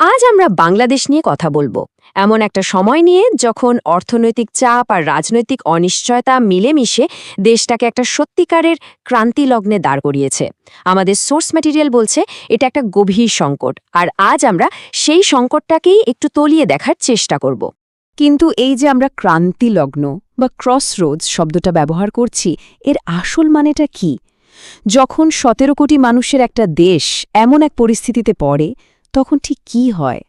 আজ আমরা বাংলাদেশ নিয়ে কথা বলব। এমন একটা সময় নিয়ে যখন অর্থনৈতিক চাপ আর রাজনৈতিক অনিশ্চয়তা মিলেমিশে দেশটাকে একটা সত্যিকারের ক্রান্তি লগ্নে দাঁড় করিয়েছে। আমাদের সোর্স ম্যাটেরিয়াল বলছে, এটা একটা গভীর সংকট। আর আজ আমরা সেই সংকটটাকেই একটু তলিয়ে দেখার চেষ্টা করব। কিন্তু এই যে আমরা ক্রান্তি লগ্ন বা ক্রস রোডস শব্দটা ব্যবহার করছি, এর আসল মানেটা কি? যখন সতেরো কোটি মানুষের একটা দেশ এমন এক পরিস্থিতিতে পড়ে তখন ঠিক কি হয়?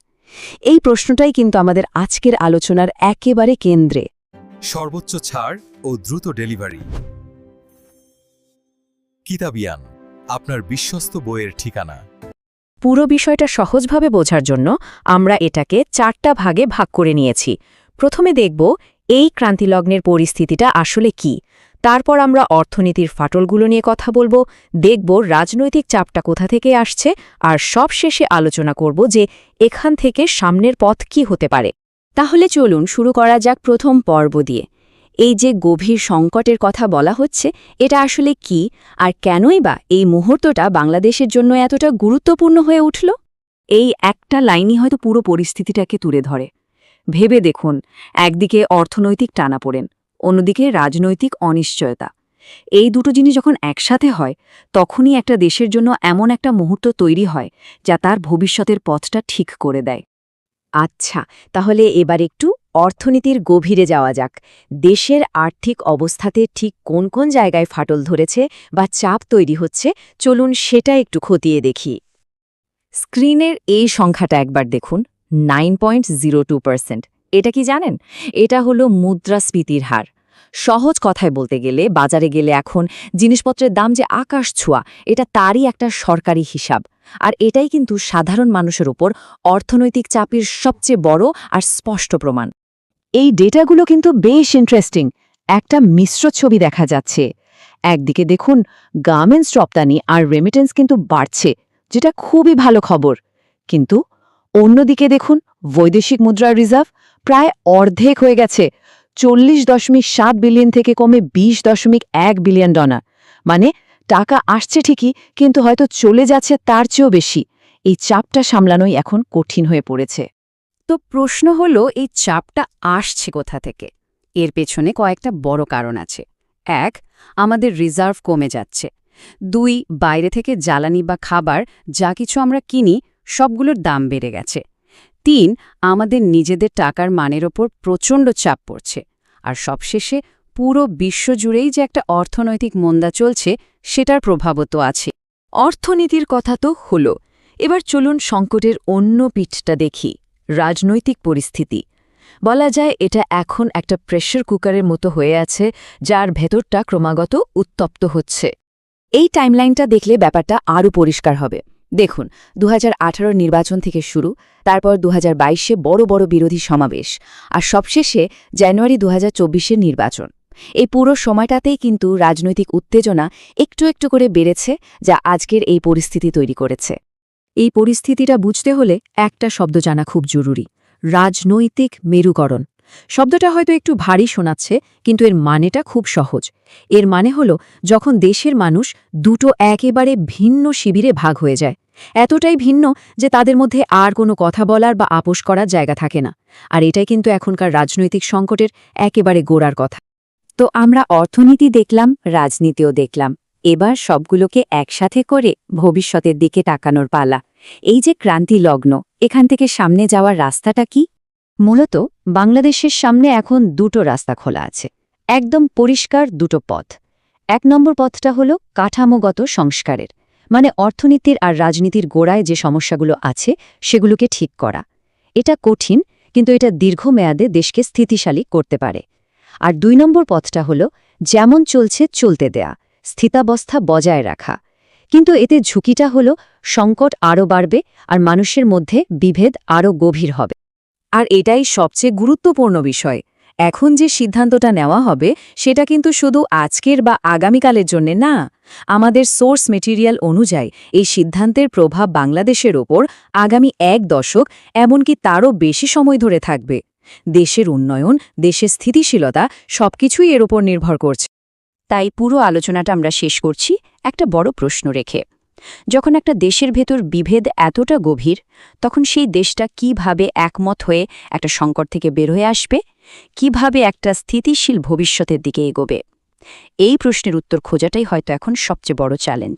এই প্রশ্নটাই কিন্তু আমাদের আজকের আলোচনার একেবারে কেন্দ্রে। সর্বোচ্চ ছাড় ও দ্রুত ডেলিভারি। কিতাবিয়ান আপনার বিশ্বস্ত বইয়ের ঠিকানা। পুরো বিষয়টা সহজভাবে বোঝার জন্য আমরা এটাকে চারটা ভাগে ভাগ করে নিয়েছি। প্রথমে দেখব এই ক্রান্তিলগ্নের পরিস্থিতিটা আসলে কি? তারপর আমরা অর্থনীতির ফাটলগুলো নিয়ে কথা বলব, দেখব রাজনৈতিক চাপটা কোথা থেকে আসছে, আর সব শেষে আলোচনা করব যে এখান থেকে সামনের পথ কি হতে পারে। তাহলে চলুন শুরু করা যাক প্রথম পর্ব দিয়ে। এই যে গভীর সংকটের কথা বলা হচ্ছে, এটা আসলে কি? আর কেনই বা এই মুহূর্তটা বাংলাদেশের জন্য এতটা গুরুত্বপূর্ণ হয়ে উঠল? এই একটা লাইনই হয়তো পুরো পরিস্থিতিটাকে তুলে ধরে। ভেবে দেখুন, একদিকে অর্থনৈতিক টানাপোড়েন, অন্যদিকে রাজনৈতিক অনিশ্চয়তা। এই দুটো জিনিস যখন একসাথে হয়, তখনই একটা দেশের জন্য এমন একটা মুহূর্ত তৈরি হয়, যা তার ভবিষ্যতের পথটা ঠিক করে দেয়। আচ্ছা তাহলে এবার একটু অর্থনীতির গভীরে যাওয়া যাক। দেশের আর্থিক অবস্থাতে ঠিক কোন কোন জায়গায় ফাটল ধরেছে বা চাপ তৈরি হচ্ছে, চলুন সেটা একটু খতিয়ে দেখি। স্ক্রিনের এই সংখ্যাটা একবার দেখুন। Nine point zero two percent. এটা কি জানেন? এটা হলো মুদ্রাস্ফীতির হার। সহজ কথায় বলতে গেলে, বাজারে গেলে এখন জিনিসপত্রের দাম যে আকাশ ছোঁয়া, এটা তারই একটা সরকারি হিসাব। আর এটাই কিন্তু সাধারণ মানুষের উপর অর্থনৈতিক চাপের সবচেয়ে বড় আর স্পষ্ট প্রমাণ। এই ডেটাগুলো কিন্তু বেশ ইন্টারেস্টিং একটা মিশ্র ছবি দেখা যাচ্ছে। একদিকে দেখুন গার্মেন্টস রপ্তানি আর রেমিটেন্স কিন্তু বাড়ছে, যেটা খুবই ভালো খবর। কিন্তু অন্যদিকে দেখুন, বৈদেশিক মুদ্রার রিজার্ভ প্রায় অর্ধেক হয়ে গেছে। চল্লিশ দশমিক সাত বিলিয়ন থেকে কমে ২০ দশমিক এক বিলিয়ন ডলার। মানে টাকা আসছে ঠিকই, কিন্তু হয়তো চলে যাচ্ছে তার চেয়েও বেশি। এই চাপটা সামলানোই এখন কঠিন হয়ে পড়েছে। তো প্রশ্ন হলো, এই চাপটা আসছে কোথা থেকে? এর পেছনে কয়েকটা বড় কারণ আছে। এক, আমাদের রিজার্ভ কমে যাচ্ছে। দুই, বাইরে থেকে জ্বালানি বা খাবার, যা কিছু আমরা কিনি সবগুলোর দাম বেড়ে গেছে। তিন, আমাদের নিজেদের টাকার মানের ওপর প্রচণ্ড চাপ পড়ছে। আর সবশেষে পুরো বিশ্বজুড়েই যে একটা অর্থনৈতিক মন্দা চলছে, সেটার প্রভাবও তো আছে। অর্থনীতির কথা তো হলো। এবার চলুন সংকটের অন্য পিঠটা দেখি, রাজনৈতিক পরিস্থিতি। বলা যায় এটা এখন একটা প্রেশার কুকারের মতো হয়ে আছে, যার ভেতরটা ক্রমাগত উত্তপ্ত হচ্ছে। এই টাইমলাইনটা দেখলে ব্যাপারটা আরও পরিষ্কার হবে। দেখুন দু হাজার নির্বাচন থেকে শুরু, তারপর দু বাইশে বড় বড় বিরোধী সমাবেশ, আর সবশেষে জানুয়ারি দু হাজার নির্বাচন। এই পুরো সময়টাতেই কিন্তু রাজনৈতিক উত্তেজনা একটু একটু করে বেড়েছে, যা আজকের এই পরিস্থিতি তৈরি করেছে। এই পরিস্থিতিটা বুঝতে হলে একটা শব্দ জানা খুব জরুরি, রাজনৈতিক মেরুকরণ। শব্দটা হয়তো একটু ভারী শোনাচ্ছে, কিন্তু এর মানেটা খুব সহজ। এর মানে হল, যখন দেশের মানুষ দুটো একেবারে ভিন্ন শিবিরে ভাগ হয়ে যায়। এতটাই ভিন্ন যে তাদের মধ্যে আর কোনো কথা বলার বা আপোষ করার জায়গা থাকে না। আর এটাই কিন্তু এখনকার রাজনৈতিক সংকটের একেবারে গোড়ার কথা। তো আমরা অর্থনীতি দেখলাম, রাজনীতিও দেখলাম। এবার সবগুলোকে একসাথে করে ভবিষ্যতের দিকে তাকানোর পালা। এই যে ক্রান্তি লগ্ন এখান থেকে সামনে যাওয়ার রাস্তাটা কি? মূলত বাংলাদেশের সামনে এখন দুটো রাস্তা খোলা আছে। একদম পরিষ্কার দুটো পথ। এক নম্বর পথটা হল কাঠামোগত সংস্কারের মানে অর্থনীতির আর রাজনীতির গোড়ায় যে সমস্যাগুলো আছে সেগুলোকে ঠিক করা। এটা কঠিন, কিন্তু এটা দীর্ঘমেয়াদে দেশকে স্থিতিশালী করতে পারে। আর দুই নম্বর পথটা হল যেমন চলছে চলতে দেয়া, স্থিতাবস্থা বজায় রাখা। কিন্তু এতে ঝুঁকিটা হল সংকট আরও বাড়বে আর মানুষের মধ্যে বিভেদ আরও গভীর হবে। আর এটাই সবচেয়ে গুরুত্বপূর্ণ বিষয়। এখন যে সিদ্ধান্তটা নেওয়া হবে, সেটা কিন্তু শুধু আজকের বা আগামীকালের জন্যে না। আমাদের সোর্স মেটেরিয়াল অনুযায়ী এই সিদ্ধান্তের প্রভাব বাংলাদেশের ওপর আগামী এক দশক এমনকি তারও বেশি সময় ধরে থাকবে। দেশের উন্নয়ন, দেশের স্থিতিশীলতা সবকিছুই এর ওপর নির্ভর করছে। তাই পুরো আলোচনাটা আমরা শেষ করছি, একটা বড় প্রশ্ন রেখে। যখন একটা দেশের ভেতর বিভেদ এতটা গভীর, তখন সেই দেশটা কীভাবে একমত হয়ে একটা সংকট থেকে বের হয়ে আসবে? কীভাবে একটা স্থিতিশীল ভবিষ্যতের দিকে এগোবে? এই প্রশ্নের উত্তর খোঁজাটাই হয়তো এখন সবচেয়ে বড় চ্যালেঞ্জ।